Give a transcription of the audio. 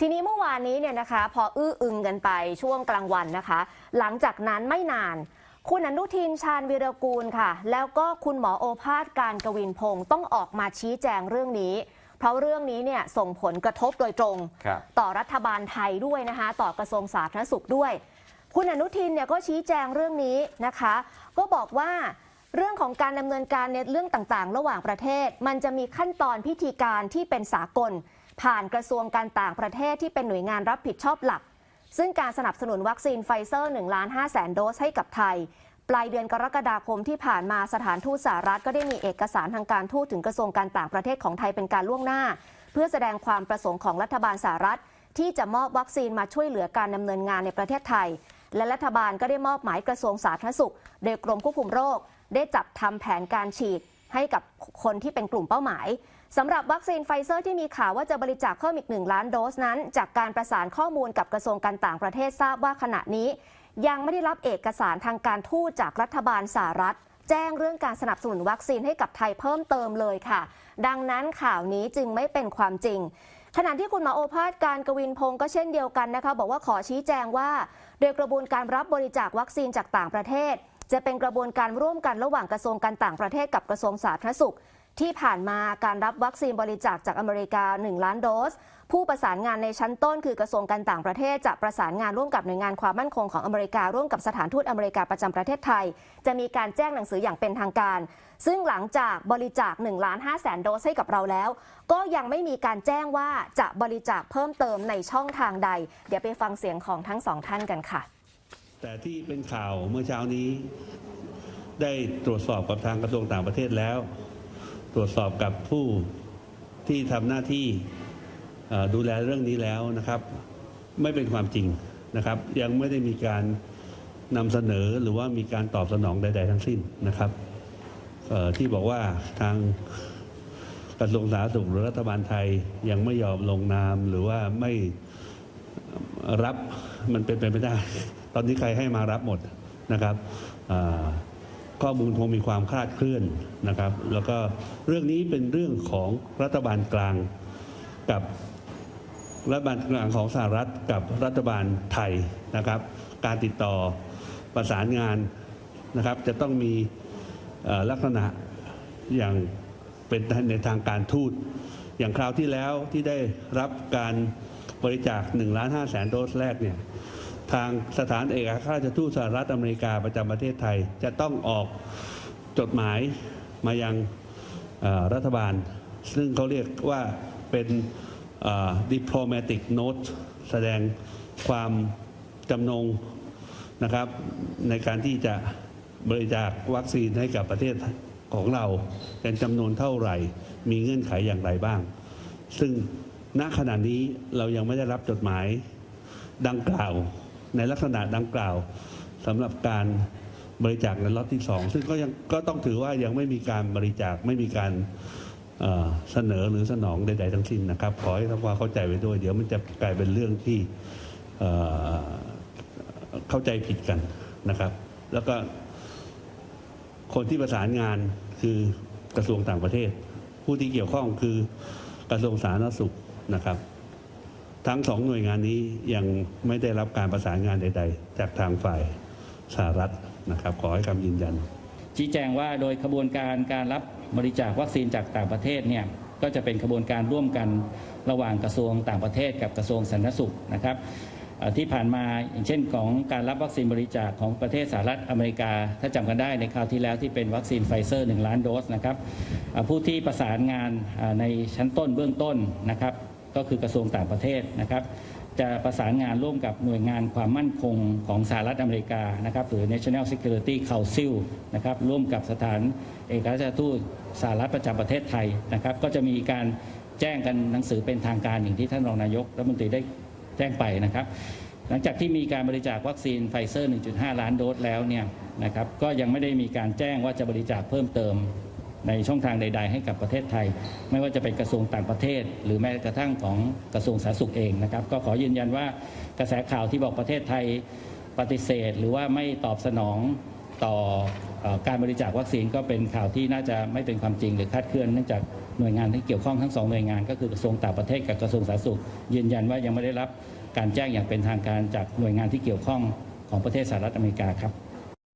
ทีนี้เมื่อวานนี้เนี่ยนะคะ พออื้ออึงกันไปช่วงกลางวันนะคะ หลังจากนั้นไม่นาน คุณอนุทินชาญวีรกูลค่ะ แล้วก็คุณหมอโอภาสการกวินพงศ์ต้องออกมาชี้แจงเรื่องนี้ เพราะเรื่องนี้เนี่ยส่งผลกระทบโดยตรงครับต่อรัฐบาลไทยด้วยนะคะ ต่อกระทรวงสาธารณสุขด้วย คุณอนุทินเนี่ยก็ชี้แจงเรื่องนี้นะคะ ก็บอกว่าเรื่องของการดำเนินการในเรื่องต่างๆ ระหว่างประเทศ มันจะมีขั้นตอนพิธีการที่เป็นสากล ผ่านกระทรวงการต่างประเทศที่เป็นหน่วยงานรับผิดชอบหลัก ซึ่งการสนับสนุนวัคซีนไฟเซอร์1ล้าน5แสนโดสให้กับไทย ปลายเดือนกรกฎาคมที่ผ่านมาสถานทูตสหรัฐก็ได้มีเอกสารทางการทูตถึงกระทรวงการต่างประเทศของไทยเป็นการล่วงหน้า เพื่อแสดงความประสงค์ของรัฐบาลสหรัฐ ที่จะมอบวัคซีนมาช่วยเหลือการดำเนินงานในประเทศไทย และรัฐบาลก็ได้มอบหมายกระทรวงสาธารณสุข โดยกรมควบคุมโรค ได้จับทำแผนการฉีด ให้กับคนที่เป็นกลุ่มเป้าหมายสำหรับวัคซีนไฟเซอร์ที่มีข่าวว่าจะบริจาคเพิ่มอีก 1 ล้านโดสนั้น จากการประสานข้อมูลกับกระทรวงการต่างประเทศทราบว่าขณะนี้ ยังไม่ได้รับเอกสารทางการทูตจากรัฐบาลสหรัฐ แจ้งเรื่องการสนับสนุนวัคซีนให้กับไทยเพิ่มเติมเลยค่ะ ดังนั้นข่าวนี้จึงไม่เป็นความจริงขณะที่คุณหมอโอภาสการกวินพงศ์ก็เช่นเดียวกันนะคะ บอกว่าขอชี้แจงว่า โดยกระบวนการรับบริจาควัคซีนจากต่างประเทศ จะเป็นกระบวนการร่วมกันระหว่างกระทรวงการต่างประเทศกับกระทรวงสาธารณสุข ที่ผ่านมาการรับวัคซีนบริจาคจากอเมริกา 1 ล้านโดส ผู้ประสานงานในชั้นต้นคือกระทรวงการต่างประเทศจะประสานงานร่วมกับหน่วยงานความมั่นคงของอเมริการ่วมกับสถานทูตอเมริกาประจำประเทศไทย จะมีการแจ้งหนังสืออย่างเป็นทางการ ซึ่งหลังจากบริจาค1ล้าน5แสนโดสให้กับเราแล้ว ก็ยังไม่มีการแจ้งว่าจะบริจาคเพิ่มเติมในช่องทางใด เดี๋ยวไปฟังเสียงของทั้งสองท่านกันค่ะ แต่ที่เป็นข่าวเมื่อเช้านี้ ได้ตรวจสอบกับทางกระทรวงต่างประเทศแล้ว ตรวจสอบกับผู้ที่ทำหน้าที่ดูแลเรื่องนี้แล้วนะครับ ไม่เป็นความจริงนะครับ ยังไม่ได้มีการนำเสนอหรือว่ามีการตอบสนองใด ๆ ทั้งสิ้นนะครับที่บอกว่าทางกระทรวงสาธารณสุขหรือรัฐบาลไทยยังไม่ยอมลงนามหรือว่าไม่รับมันเป็นไปไม่ได้ ตอนนี้ใครให้มารับหมดนะครับข้อมูลคงมีความคลาดเคลื่อนนะครับ แล้วก็เรื่องนี้เป็นเรื่องของรัฐบาลกลางกับรัฐบาลกลางของสหรัฐกับรัฐบาลไทยนะครับ การติดต่อประสานงานนะครับ จะต้องมีลักษณะอย่างเป็นในทางการทูต อย่างคราวที่แล้วที่ได้รับการบริจาค1ล้าน5แสนโดสแรกเนี่ย ทางสถานเอกอัครราชทูตสหรัฐอเมริกาประจำประเทศไทย จะต้องออกจดหมายมายังรัฐบาล ซึ่งเขาเรียกว่าเป็นเอ่อ diplomatic note แสดงความจำนงนะครับในการที่จะบริจาควัคซีนให้กับประเทศของเราเป็นจำนวนเท่าไหร่ มีเงื่อนไขอย่างไรบ้าง ซึ่งณขณะนี้เรายังไม่ได้รับจดหมายดังกล่าว ในลักษณะดังกล่าวสำหรับการบริจาคในล็อตที่สองซึ่งก็ยังก็ต้องถือว่ายังไม่มีการบริจาคไม่มีการเสนอหรือสนองใด ๆ ทั้งสิ้นนะครับ ขอให้ทำความเข้าใจไว้ด้วย เดี๋ยวมันจะกลายเป็นเรื่องที่เข้าใจผิดกันนะครับ แล้วก็คนที่ประสานงานคือกระทรวงต่างประเทศ ผู้ที่เกี่ยวข้องคือกระทรวงสาธารณสุขนะครับ ทั้งสองหน่วยงานนี้ยังไม่ได้รับการประสานงานใด ๆ จากทางฝ่ายสหรัฐนะครับ ขอให้คำยืนยัน ชี้แจงว่าโดยขบวนการการรับบริจาควัคซีนจากต่างประเทศเนี่ยก็จะเป็นขบวนการร่วมกันระหว่างกระทรวงต่างประเทศกับกระทรวงสาธารณสุขนะครับที่ผ่านมาอย่างเช่นของการรับวัคซีนบริจาคของประเทศสหรัฐอเมริกา ถ้าจำกันได้ในคราวที่แล้วที่เป็นวัคซีนไฟเซอร์ 1 ล้านโดสนะครับผู้ที่ประสานงานในชั้นต้นเบื้องต้นนะครับ ก็คือกระทรวงต่างประเทศนะครับ จะประสานงานร่วมกับหน่วยงานความมั่นคงของสหรัฐอเมริกานะครับหรือ National Security Council นะครับร่วมกับสถานเอกอัครราชทูตสหรัฐประจำประเทศไทยนะครับ ก็จะมีการแจ้งกันหนังสือเป็นทางการอย่างที่ท่านรองนายกรัฐมนตรีได้แจ้งไปนะครับหลังจากที่มีการบริจาควัคซีนไฟเซอร์ 1.5 ล้านโดสแล้วเนี่ยนะครับ ก็ยังไม่ได้มีการแจ้งว่าจะบริจาคเพิ่มเติม ในช่องทางใด ๆ ให้กับประเทศไทย ไม่ว่าจะเป็นกระทรวงต่างประเทศ หรือแม้กระทั่งของกระทรวงสาธารณสุขเองนะครับ ก็ขอยืนยันว่ากระแสข่าวที่บอกประเทศไทยปฏิเสธ หรือว่าไม่ตอบสนองต่ออการบริจาควัคซีนก็เป็นข่าวที่น่าจะไม่เป็นความจริงหรือคาดเคลื่อนเนื่องจากหน่วยงานที่เกี่ยวข้องทั้งสองหน่วยงานก็คือกระทรวงต่างประเทศกับกระทรวงสาธารณสุข ยืนยันว่ายังไม่ได้รับการแจ้งอย่างเป็นทางการจากหน่วยงานที่เกี่ยวข้องของประเทศสหรัฐอเมริกาครับ